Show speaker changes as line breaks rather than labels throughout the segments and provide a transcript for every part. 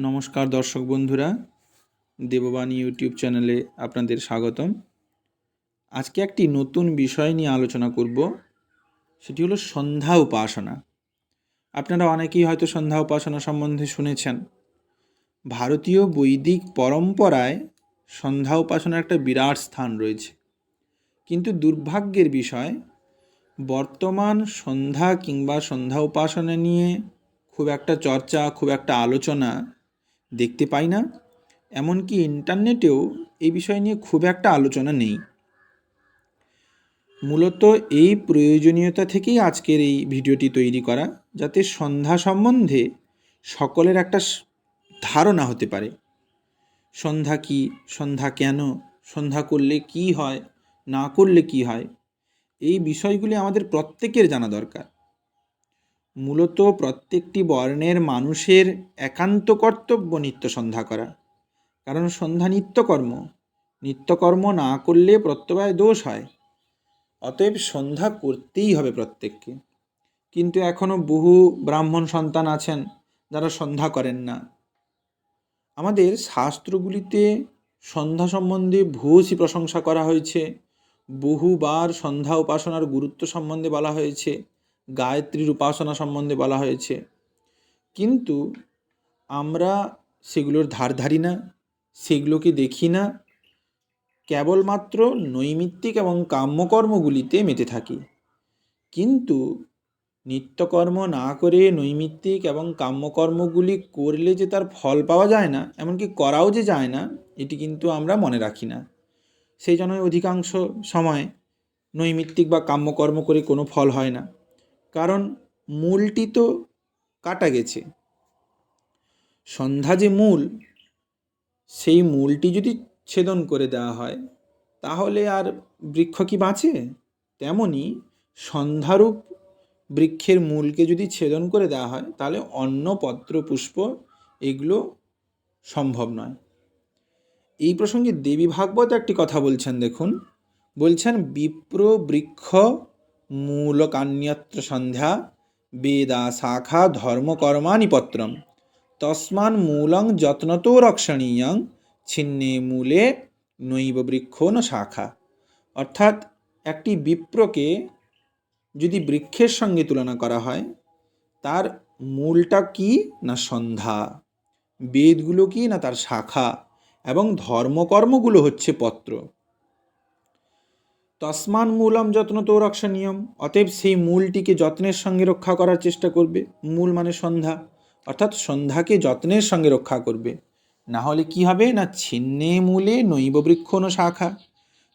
নমস্কার দর্শক বন্ধুরা, দেববাণী ইউটিউব চ্যানেলে আপনাদের স্বাগতম। আজকে একটি নতুন বিষয় নিয়ে আলোচনা করব, সেটি হলো সন্ধ্যা উপাসনা। আপনারা অনেকেই হয়তো সন্ধ্যা উপাসনা সম্বন্ধে শুনেছেন। ভারতীয় বৈদিক পরম্পরায় সন্ধ্যা উপাসনার একটা বিরাট স্থান রয়েছে। কিন্তু দুর্ভাগ্যের বিষয়, বর্তমান সন্ধ্যা কিংবা সন্ধ্যা উপাসনা নিয়ে খুব একটা চর্চা, খুব একটা আলোচনা দেখতে পাই না, এমনকি ইন্টারনেটেও এই বিষয় নিয়ে খুব একটা আলোচনা নেই। মূলত এই প্রয়োজনীয়তা থেকেই আজকের এই ভিডিওটি তৈরি করা, যাতে সন্ধ্যা সম্বন্ধে সকলের একটা ধারণা হতে পারে। সন্ধ্যা কি, সন্ধ্যা কেন, সন্ধ্যা করলে কি হয়, না করলে কি হয়, এই বিষয়গুলি আমাদের প্রত্যেকের জানা দরকার। মূলত প্রত্যেকটি বর্ণের মানুষের একান্ত কর্তব্য নিত্য সন্ধ্যা করা। কারণ সন্ধ্যা নিত্যকর্ম। নিত্যকর্ম না করলে প্রত্যবায় দোষ হয়। অতএব সন্ধ্যা করতেই হবে প্রত্যেককে। কিন্তু এখনও বহু ব্রাহ্মণ সন্তান আছেন যারা সন্ধ্যা করেন না। আমাদের শাস্ত্রগুলিতে সন্ধ্যা সম্বন্ধে ভূয়সী প্রশংসা করা হয়েছে। বহুবার সন্ধ্যা উপাসনার গুরুত্ব সম্বন্ধে বলা হয়েছে। গায়ত্রীর উপাসনা সম্বন্ধে বলা হয়েছে। কিন্তু আমরা সেগুলোর ধার ধারি না, সেগুলোকে দেখি না। কেবলমাত্র নৈমিত্তিক এবং কাম্যকর্মগুলিতে মেতে থাকি। কিন্তু নিত্যকর্ম না করে নৈমিত্তিক এবং কাম্যকর্মগুলি করলে যে তার ফল পাওয়া যায় না, এমনকি করাও যে যায় না, এটি কিন্তু আমরা মনে রাখি না। সেই জন্যই অধিকাংশ সময় নৈমিত্তিক বা কাম্যকর্ম করে কোনো ফল হয় না। কারণ মূলটি তো কাটা গেছে। সন্ধ্যা যে মূল, সেই মূলটি যদি ছেদন করে দেওয়া হয়, তাহলে আর বৃক্ষ কি বাঁচে? তেমনি সন্ধ্যারূপ বৃক্ষের মূলকে যদি ছেদন করে দেওয়া হয়, তাহলে অন্য পত্র, পুষ্প এগুলো সম্ভব নয়। এই প্রসঙ্গে দেবী ভাগবত একটি কথা বলছেন দেখুন। বলছেন বিপ্র বৃক্ষ মূলকান্যত্র সন্ধ্যা, বেদা শাখা ধর্মকর্মাণি পত্রম। তস্মান মূলং যত্নতো রক্ষণীয়ং, ছিন্নে মূলে নৈব বৃক্ষ ন শাখা। অর্থাৎ একটি বিপ্রকে যদি বৃক্ষের সঙ্গে তুলনা করা হয়, তার মূলটা কি না সন্ধ্যা? বেদগুলো কি না তার শাখা? এবং ধর্মকর্মগুলো হচ্ছে পত্র। তসমান মূলম যত্ন তো রক্ষণীয়ম অতএব সেই মূলটিকে যত্নের সঙ্গে রক্ষা করার চেষ্টা করবে। মূল মানে সন্ধ্যা। অর্থাৎ সন্ধ্যাকে যত্নের সঙ্গে রক্ষা করবে। না হলে কি হবে? না ছিন্নে মূলে নৈব বৃক্ষ ন শাখা।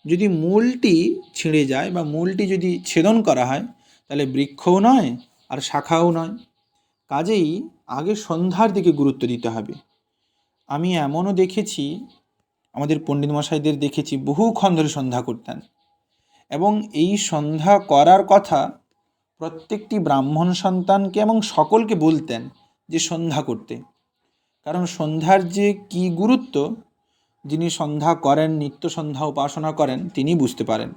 যদি মূলটি ছিঁড়ে যায় বা মূলটি যদি ছেদন করা হয়, তাহলে বৃক্ষও নয় আর শাখাও নয়। কাজেই আগে সন্ধ্যার দিকে গুরুত্ব দিতে হবে। আমি এমনও দেখেছি, আমাদের পণ্ডিত মশাইদের দেখেছি, বহুক্ষণ ধরে সন্ধ্যা করতেন। এবং এই সন্ধ্যা করার কথা প্রত্যেকটি ব্রাহ্মণ সন্তানকে এবং সকলকে বলতেন যে সন্ধ্যা করতে। কারণ সন্ধ্যার যে কি গুরুত্ব, যিনি সন্ধ্যা করেন, নিত্য সন্ধ্যা উপাসনা করেন, তিনি বুঝতে পারেন।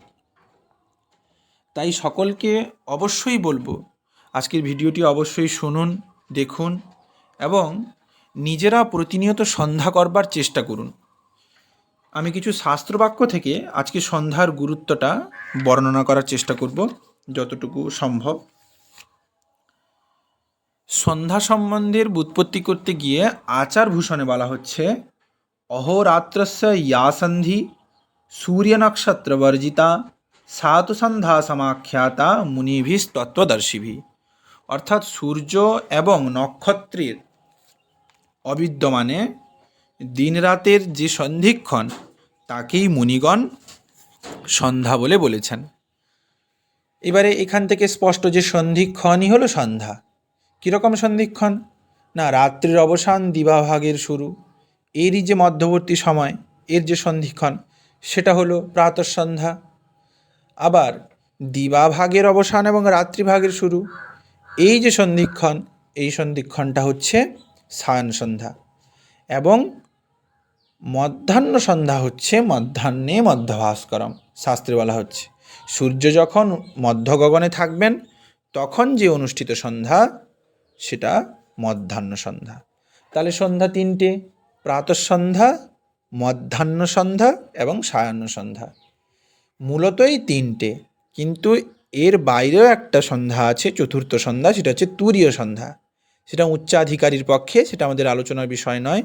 তাই সকলকে অবশ্যই বলব, আজকের ভিডিওটি অবশ্যই শুনুন, দেখুন এবং নিজেরা প্রতিনিয়ত সন্ধ্যা করবার চেষ্টা করুন। আমি কিছু শাস্ত্রবাক্য থেকে আজকে সন্ধ্যার গুরুত্বটা বর্ণনা করার চেষ্টা করব, যতটুকু সম্ভব। সন্ধ্যা সম্বন্ধের বুৎপত্তি করতে গিয়ে আচার ভূষণে বলা হচ্ছে, অহোরাত্রস্য ইয়া সন্ধি, সূর্য নক্ষত্র বর্জিতা, সাতু সন্ধ্যা সমাখ্যাতা মুনিভিস তত্ত্বদর্শিভি। অর্থাৎ সূর্য এবং নক্ষত্রের অবিদ্যমানে দিনরাতের যে সন্ধিক্ষণ, তাকেই মুনিগণ সন্ধ্যা বলে বলেছেন। এবারে এখান থেকে স্পষ্ট যে সন্ধিক্ষণই হলো সন্ধ্যা। কীরকম সন্ধিক্ষণ? না, রাত্রির অবসান দিবাভাগের শুরু। এরই যে মধ্যবর্তী সময়, এর যে সন্ধিক্ষণ, সেটা হলো প্রাতঃসন্ধ্যা আবার দিবাভাগের অবসান এবং রাত্রিভাগের শুরু। এই যে সন্ধিক্ষণ, এই সন্ধিক্ষণটা হচ্ছে সায়ন সন্ধ্যা। এবং মধ্যাহ্ন সন্ধ্যা হচ্ছে মধ্যাহ্নে মধ্যভাস্করম শাস্ত্রে বলা হচ্ছে। সূর্য যখন মধ্য গগনে থাকবেন, তখন যে অনুষ্ঠিত সন্ধ্যা, সেটা মধ্যাহ্ন সন্ধ্যা। তাহলে সন্ধ্যা তিনটে প্রাতঃসন্ধ্যা মধ্যাহ্ন সন্ধ্যা এবং সায়াহ্ন সন্ধ্যা। মূলত এই তিনটে, কিন্তু এর বাইরেও একটা সন্ধ্যা আছে, চতুর্থ সন্ধ্যা, সেটা হচ্ছে তুরীয় সন্ধ্যা। সেটা উচ্চাধিকারীর পক্ষে, সেটা আমাদের আলোচনার বিষয় নয়।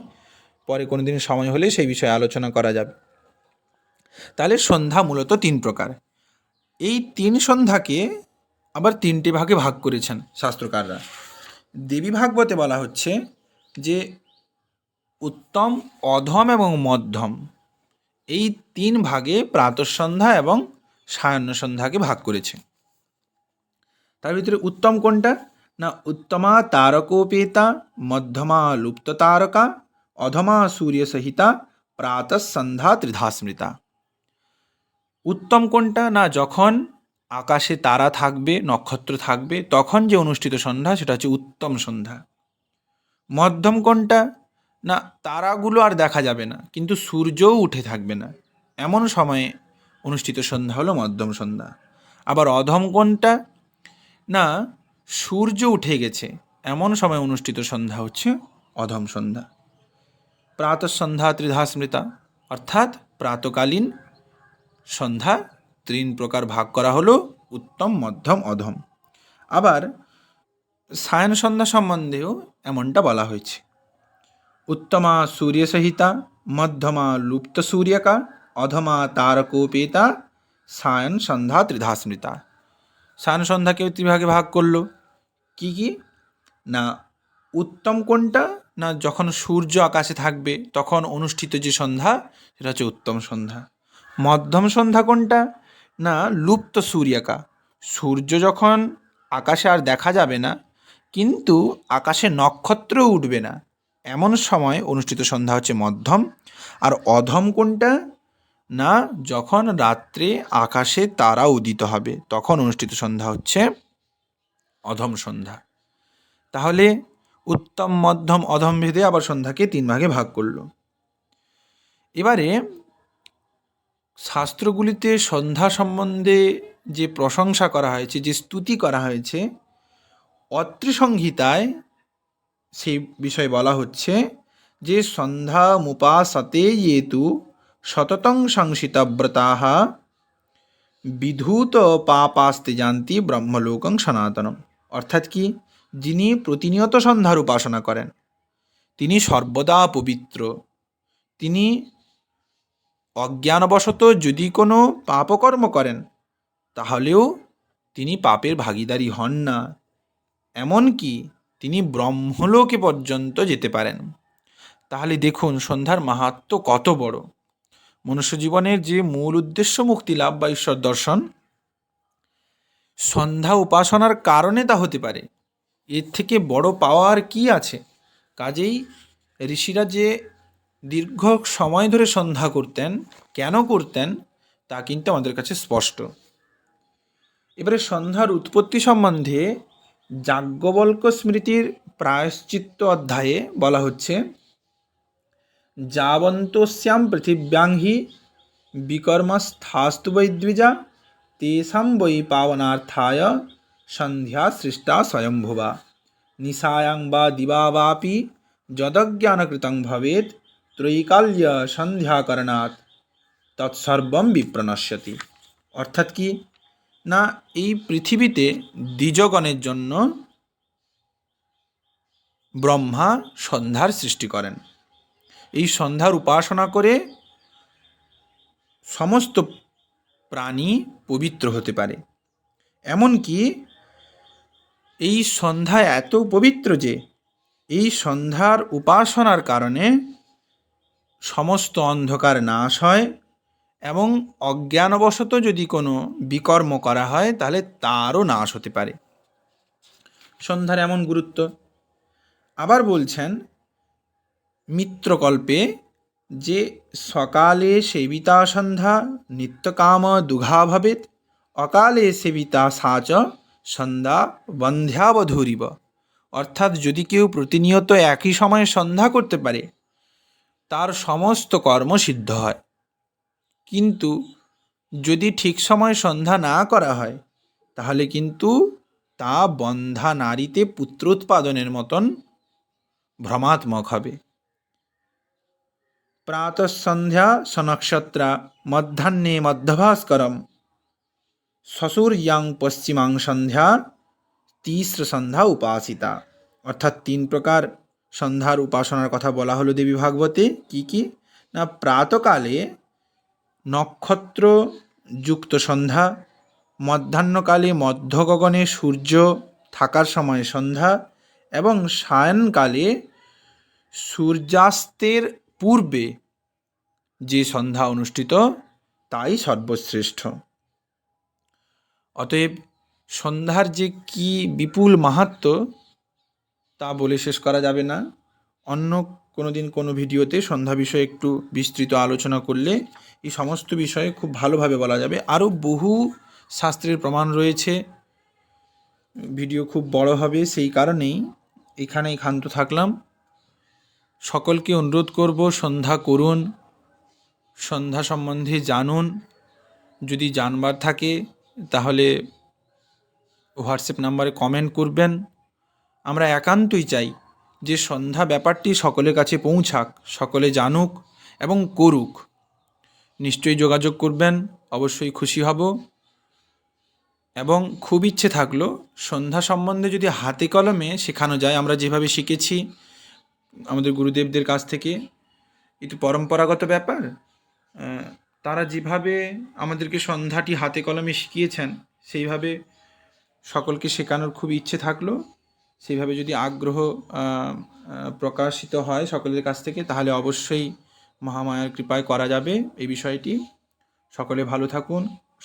পরে কোনো দিন সময় হলে সেই বিষয়ে আলোচনা করা যাবে। তাহলে সন্ধ্যা মূলত তিন প্রকার। এই তিন সন্ধ্যাকে আবার তিনটি ভাগে ভাগ করেছেন শাস্ত্রকাররা। দেবী ভাগবতে বলা হচ্ছে যে, উত্তম, অধম এবং মধ্যম এই তিন ভাগে প্রাতঃসন্ধ্যা এবং সায়াহ্ন সন্ধ্যাকে ভাগ করেছে। তার ভিতরে উত্তম কোনটা? না, উত্তমা তারকোপেতা, মধ্যমা লুপ্ত তারকা অধমা সূর্যসহিতা প্রাতঃসন্ধ্যা ত্রিধা স্মৃতা উত্তম কোনটা না যখন আকাশে তারা থাকবে, নক্ষত্র থাকবে, তখন যে অনুষ্ঠিত সন্ধ্যা, সেটা হচ্ছে উত্তম সন্ধ্যা। মধ্যম কোনটা না, তারাগুলো আর দেখা যাবে না, কিন্তু সূর্যও উঠে থাকবে না। এমন সময়ে অনুষ্ঠিত সন্ধ্যা হলো মধ্যম সন্ধ্যা। আবার অধম কোনটা না, সূর্য উঠে গেছে, এমন সময় অনুষ্ঠিত সন্ধ্যা হচ্ছে অধম সন্ধ্যা। প্রাতঃ সন্ধ্যা ত্রিধা স্মৃতা অর্থাৎ প্রাতকালীন সন্ধ্যা তিন প্রকার ভাগ করা হলো উত্তম মধ্যম অধম আবার সায়ন সন্ধ্যা সম্বন্ধেও এমনটা বলা হয়েছে উত্তমা সূর্যসহিতা মধ্যমা লুপ্ত সূর্যকা অধমা তারকোপেতা সায়ন সন্ধ্যা ত্রিধা স্মৃতা সায়ন সন্ধ্যাকেও ত্রিভাগে ভাগ করল কি কি না উত্তম কোনটা না, যখন সূর্য আকাশে থাকবে, তখন অনুষ্ঠিত যে সন্ধ্যা, সেটা হচ্ছে উত্তম সন্ধ্যা। মধ্যম সন্ধ্যা কোনটা? না, লুপ্ত সূর্যাকা। সূর্য যখন আকাশে আর দেখা যাবে না, কিন্তু আকাশে নক্ষত্র উঠবে না, এমন সময় অনুষ্ঠিত সন্ধ্যা হচ্ছে মধ্যম। আর অধম কোনটা? না, যখন রাত্রে আকাশে তারা উদিত হবে, তখন অনুষ্ঠিত সন্ধ্যা হচ্ছে অধম সন্ধ্যা। তাহলে উত্তম, মধ্যম, অধম ভেদে আবার সন্ধ্যাকে তিন ভাগে ভাগ করল। এবারে শাস্ত্রগুলিতে সন্ধ্যা সম্বন্ধে যে প্রশংসা করা হয়েছে, যে স্তুতি করা হয়েছে, অত্রিসংহিতায় সেই বিষয়ে বলা হচ্ছে যে সন্ধ্যা মুপাসতে ইয়েতু সততং সংসিতব্রতাহ বিধূত পাপাস্তে জানতি ব্রহ্মলোকং সনাতনম। অর্থাৎ কি? যিনি প্রতিনিয়ত সন্ধ্যার উপাসনা করেন। তিনি সর্বদা পবিত্র। তিনি অজ্ঞানবশত যদি কোনো পাপকর্ম করেন, তাহলেও তিনি পাপের ভাগীদারি হন না। এমনকি তিনি ব্রহ্মলোকে পর্যন্ত যেতে পারেন। তাহলে দেখুন, সন্ধ্যার মাহাত্ম কত বড়। মনুষ্য জীবনের যে মূল উদ্দেশ্য মুক্তি লাভ বা ঈশ্বর দর্শন, সন্ধ্যা উপাসনার কারণে তা হতে পারে। এর থেকে বড় পাওয়ার কি আছে? কাজেই ঋষিরা যে দীর্ঘ সময় ধরে সন্ধ্যা করতেন, কেন করতেন, তা কিন্তু আমাদের কাছে স্পষ্ট। এবারে সন্ধ্যার উৎপত্তি সম্বন্ধে যাজ্ঞবল্ক স্মৃতির প্রায়শ্চিত্ত অধ্যায়ে বলা হচ্ছে, যাবন্তস্যাম পৃথিব্যাং হি বিকর্মস্থাস্তু বৈ দ্বিজা তেষাং বৈ পাবনার্থায় সন্ধ্যা সৃষ্টা স্বয়ম্ভুবা। নিশায়াং বা দিবা বাপি যদজ্ঞানকৃতং ভবেত ত্রৈকাল্য সন্ধ্যাকরণাৎ। তৎসর্বম বিপ্রনশ্যতি অর্থাৎ কি? না, এই পৃথিবীতে দ্বিজগণের জন্য ব্রহ্মা সন্ধ্যার সৃষ্টি করেন। এই সন্ধ্যার উপাসনা করে সমস্ত প্রাণী পবিত্র হতে পারে। এমনকি এই সন্ধ্যা এত পবিত্র যে, এই সন্ধ্যার উপাসনার কারণে সমস্ত অন্ধকার নাশ হয় এবং অজ্ঞানবশত যদি কোনো বিকর্ম করা হয়, তাহলে তারও নাশ হতে পারে। সন্ধ্যার এমন গুরুত্ব। আবার বলছেন, মিত্রকল্পে যে সকালে সেবিতা সন্ধ্যা, নিত্যকাম দুঘা ভবেত অকালে সেবিতা সাচ সন্ধ্যা বন্ধ্যাবধূরিব। অর্থাৎ যদি কেউ প্রতিনিয়ত একই সময়ে সন্ধ্যা করতে পারে, তার সমস্ত কর্ম সিদ্ধ হয়। কিন্তু যদি ঠিক সময় সন্ধ্যা না করা হয়, তাহলে কিন্তু তা বন্ধা নারীতে পুত্র উৎপাদনের মতন ভ্রমাত্মক হবে। প্রাতঃসন্ধ্যা সনক্ষত্রা মধ্যাহ্নে মধ্যভাস্করম। শ্বশুর্যাং পশ্চিমাং সন্ধ্যা, তিস্র সন্ধ্যা উপাসিতা। অর্থাৎ তিন প্রকার সন্ধ্যার উপাসনার কথা বলা হলো দেবী ভাগবতে। কি কি? না, প্রাতকালে নক্ষত্র যুক্ত সন্ধ্যা, মধ্যাহ্নকালে মধ্য গগনে সূর্য থাকার সময় সন্ধ্যা এবং সায়নকালে সূর্যাস্তের পূর্বে যে সন্ধ্যা অনুষ্ঠিত, তাই সর্বশ্রেষ্ঠ। অতএব সন্ধ্যার যে কি বিপুল মাহাত্ম, তা বলে শেষ করা যাবে না। অন্য কোনো দিন কোনো ভিডিওতে সন্ধ্যা বিষয়ে একটু বিস্তৃত আলোচনা করলে এই সমস্ত বিষয়ে খুব ভালোভাবে বলা যাবে। আরও বহু শাস্ত্রের প্রমাণ রয়েছে। ভিডিও খুব বড় হবে, সেই কারণেই এখানেই ক্ষান্ত থাকলাম। সকলকে অনুরোধ করব, সন্ধ্যা করুন, সন্ধ্যা সম্বন্ধে জানুন। যদি জানবার থাকে তাহলে হোয়াটসঅ্যাপ নাম্বারে কমেন্ট করবেন। আমরা একান্তই চাই যে সন্ধ্যা ব্যাপারটি সকলের কাছে পৌঁছাক, সকলে জানুক এবং করুক। নিশ্চয়ই যোগাযোগ করবেন, অবশ্যই খুশি হব। এবং খুব ইচ্ছে থাকল সন্ধ্যা সম্বন্ধে যদি হাতে কলমে শেখানো যায়, আমরা যেভাবে শিখেছি আমাদের গুরুদেবদের কাছ থেকে। একটু পরম্পরাগত ব্যাপার? তারা যেভাবে আমাদেরকে সন্ধ্যাটি হাতে কলমে শিখিয়েছেন, সেইভাবে সকলকে শেখানোর খুব ইচ্ছে থাকল। সেইভাবে যদি আগ্রহ প্রকাশিত হয় সকলের কাছ থেকে, তাহলে অবশ্যই মহামায়ার কৃপায় করা যাবে এই বিষয়টি। সকলে ভালো থাকুন,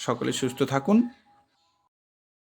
সকলে সুস্থ থাকুন।